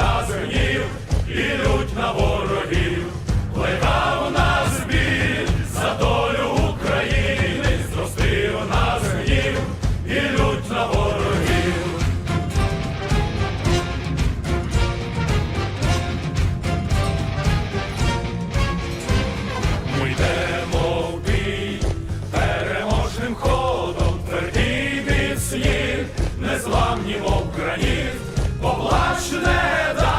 нас гнів і на ворогів, Лета у нас біль за долю України, зростив нас гнів ідуть на ворогів. Ми йдемо в бій переможним ходом, твердій від слів, незламні мов граніт поплач не дай.